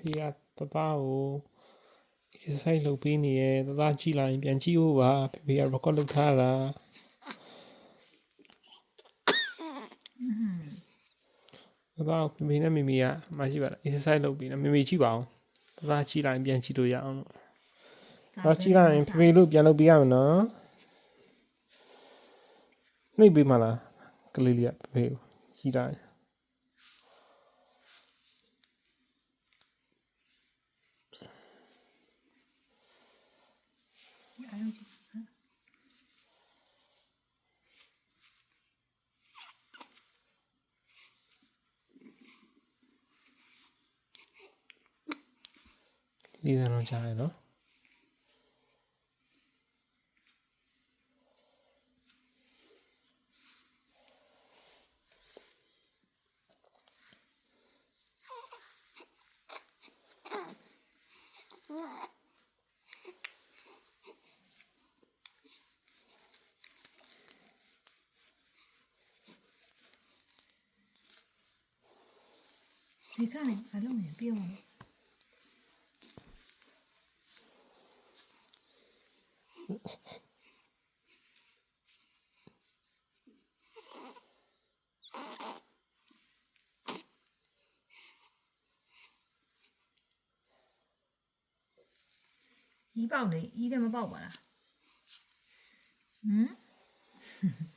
ဖေကတသားကို exercise လုပ်ပေးနေရဲတသားကြည့်လိုက်ရင်ပြန်ကြည့်ဖို့ပါဖေဖေက record လုပ်ထားတာတသားကိုဖေဖေနဲ့မေမေကမရှိပါလား exercise လုပ်ပေးနေမေမေကြည့်ပါအောင်တသားကြည့်လိုက်ရင်ပြန်ကြည့်လို့ရအောင်လို့ဒါကြည့်လိုက်ရင်ဖေဖေလို့ပြန်လုပ်ပေးရမယ်နော်နှိပ်ပေးမလားကလေးလေးကဖေဖေကိုကြည့်လိုက် အားလုံးကြည့်ဟမ်လေးစံတော့ကြားရနော် ဒီကနေအားလုံးနေပြောင်းလို့ဤပေါက်လေဤတယ်မပေါက်ပါလားဟမ်